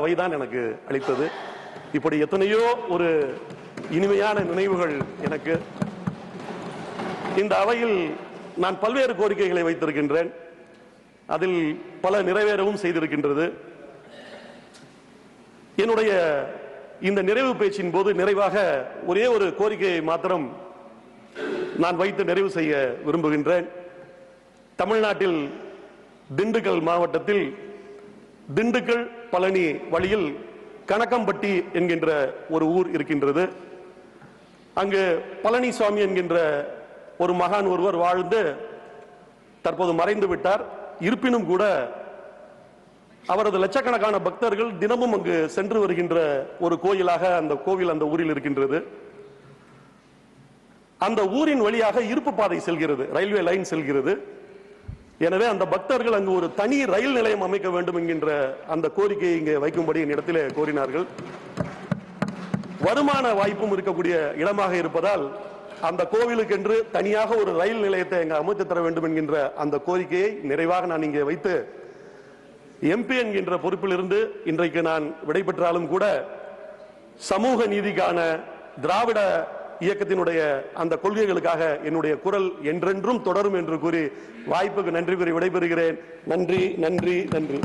அவைதான் எனக்கு அளித்தது. இப்படி எத்தனையோ ஒரு இனிமையான நினைவுகள் எனக்கு. இந்த அவையில் நான் பல்வேறு கோரிக்கைகளை வைத்திருக்கின்றேன். அதில் பல நிறைவேறவும் செய்திருக்கின்றது. என்னுடைய இந்த நிறைவு பேச்சின் போது நிறைவாக ஒரே ஒரு கோரிக்கையை மாத்திரம் நான் வைத்து நிறைவு செய்ய விரும்புகின்றேன். தமிழ்நாட்டில் திண்டுக்கல் மாவட்டத்தில் திண்டுக்கல் பழனி வழியில் கணக்கம்பட்டி என்கின்ற ஒரு ஊர் இருக்கின்றது. அங்கு பழனிசாமி என்கின்ற ஒரு மகான் ஒருவர் வாழ்ந்து தற்போது மறைந்து விட்டார். இருப்பினும் கூட அவரது லட்சக்கணக்கான பக்தர்கள் தினமும் அங்கு சென்று வருகின்ற ஒரு கோயிலாக அந்த கோவில் அந்த ஊரில் இருக்கின்றது. அந்த ஊரின் வழியாக இருப்பு பாதை செல்கிறது ரயில்வே லைன் செல்கிறது. எனவே அந்த பக்தர்கள் அங்கு ஒரு தனி ரயில் நிலையம் அமைக்க வேண்டும் என்கின்ற அந்த கோரிக்கையை இங்கே வைக்கும்படி என்னிடத்திலே கோரினார்கள். வருமான வாய்ப்பும் இருக்கக்கூடிய இடமாக இருப்பதால் அந்த கோவிலுக்கென்று தனியாக ஒரு ரயில் நிலையத்தை எங்க அமைத்து தர வேண்டும் என்கின்ற அந்த கோரிக்கையை நிறைவாக நான் இங்கே வைத்து எம்பி என்கின்ற பொறுப்பிலிருந்து இன்றைக்கு நான் விடைபெற்றாலும் கூட சமூக நீதிக்கான திராவிட இயக்கத்தினுடைய அந்த கொள்கைகளுக்காக என்னுடைய குரல் என்றென்றும் தொடரும் என்று கூறி வாய்ப்புக்கு நன்றி கூறி விடைபெறுகிறேன். நன்றி நன்றி நன்றி.